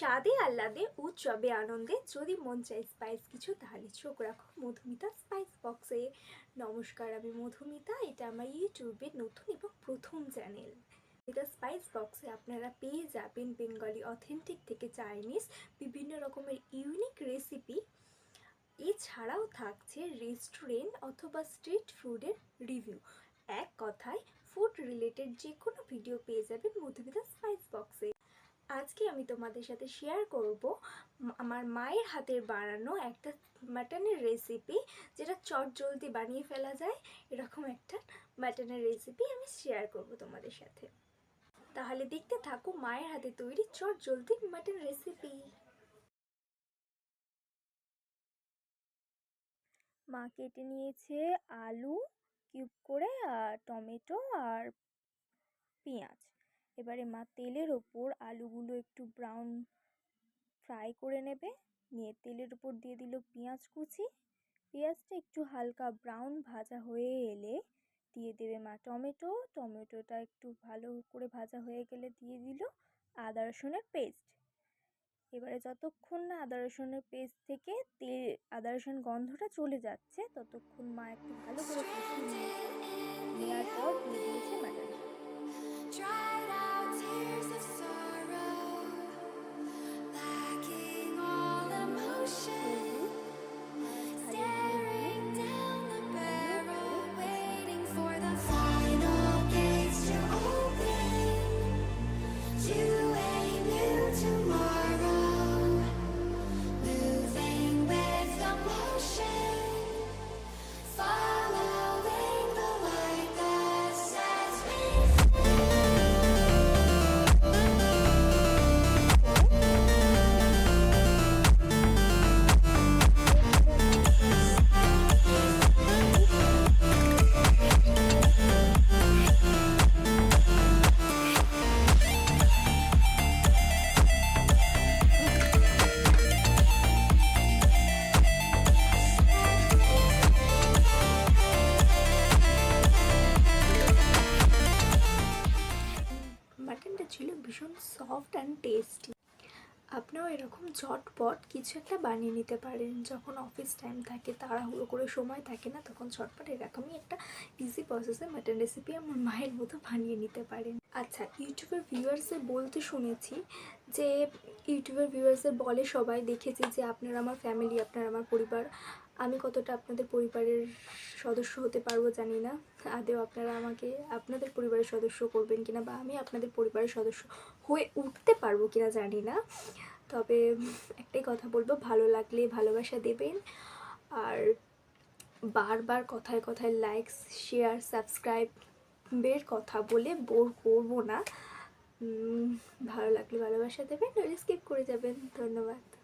স্বাদে আহ্লাদে উৎসবে আনন্দে যদি মন চাই স্পাইস কিছু, তাহলে চোখ রাখো মধুমিতা স্পাইস বক্সে নমস্কার, আমি মধুমিতা, এটা আমার ইউটিউবের নতুন এবং প্রথম চ্যানেল এটা স্পাইস বক্সে আপনারা পেয়ে যাবেন বেঙ্গলি অথেন্টিক থেকে চাইনিজ বিভিন্ন রকমের ইউনিক রেসিপি এছাড়াও থাকছে রেস্টুরেন্ট অথবা স্ট্রিট ফুডের রিভিউ এক কথায় ফুড রিলেটেড যে কোনো ভিডিও পেয়ে যাবেন মধুমিতা স্পাইস বক্সে আজকে আমি তোমাদের সাথে শেয়ার করব আমার মায়ের হাতের বানানো একটা মাটনের রেসিপি যেটা চট জলদি বানিয়ে ফেলা যায়। এরকম একটা মাটনের রেসিপি আমি শেয়ার করব তোমাদের সাথে। তাহলে দেখতে থাকো মায়ের হাতে তৈরি চট জলদি মাটন রেসিপি মা কেটে নিয়েছে আলু কিউব করে আর টমেটো আর পেঁয়াজ। এবারে মা তেলের ওপর আলুগুলো একটু ব্রাউন ফ্রাই করে নেবে। নিয়ে তেলের ওপর দিয়ে দিল পেঁয়াজ কুচি। পেঁয়াজটা একটু হালকা ব্রাউন ভাজা হয়ে এলে দিয়ে দেবে মা টমেটো। টমেটোটা একটু ভালো করে ভাজা হয়ে গেলে দিয়ে দিল আদা রসুনের পেস্ট এবারে যতক্ষণ না আদা রসুনের পেস্ট থেকে তেল, আদা রসুন গন্ধটা চলে যাচ্ছে, ততক্ষণ মা একটু ভালো করে নেওয়ার পর দিয়ে দিয়েছে মাটন ভীষণ সফট অ্যান্ড টেস্টি আপনারাও এরকম ঝটপট কিছু একটা বানিয়ে নিতে পারেন। যখন অফিস টাইম থাকে, তাড়াহুড়ো করে সময় থাকে না, তখন ঝটপট এরকমই একটা ইজি প্রসেসে মাটন রেসিপি আমার মায়ের মতো বানিয়ে নিতে পারেন। আচ্ছা ইউটিউবের ভিউয়ার্সে বলতে শুনেছি যে ইউটিউবের ভিউয়ার্সে বলে সবাই দেখেছি যে, আপনারা আমার ফ্যামিলি আপনারা আমার পরিবার আমি কতটা আপনাদের পরিবারের সদস্য হতে পারব জানি না। আদেও আপনারা আমাকে আপনাদের পরিবারের সদস্য করবেন কিনা বা আমি আপনাদের পরিবারের সদস্য হয়ে উঠতে পারব কিনা জানি না। তবে একটাই কথা বলব, ভালো লাগলে ভালোবাসা দেবেন। আর বারবার কথায় কথায় লাইকস শেয়ার সাবস্ক্রাইবের কথা বলে বোর করব না। ভালো লাগলে ভালোবাসা দেবেন স্কিপ করে যাবেন। ধন্যবাদ।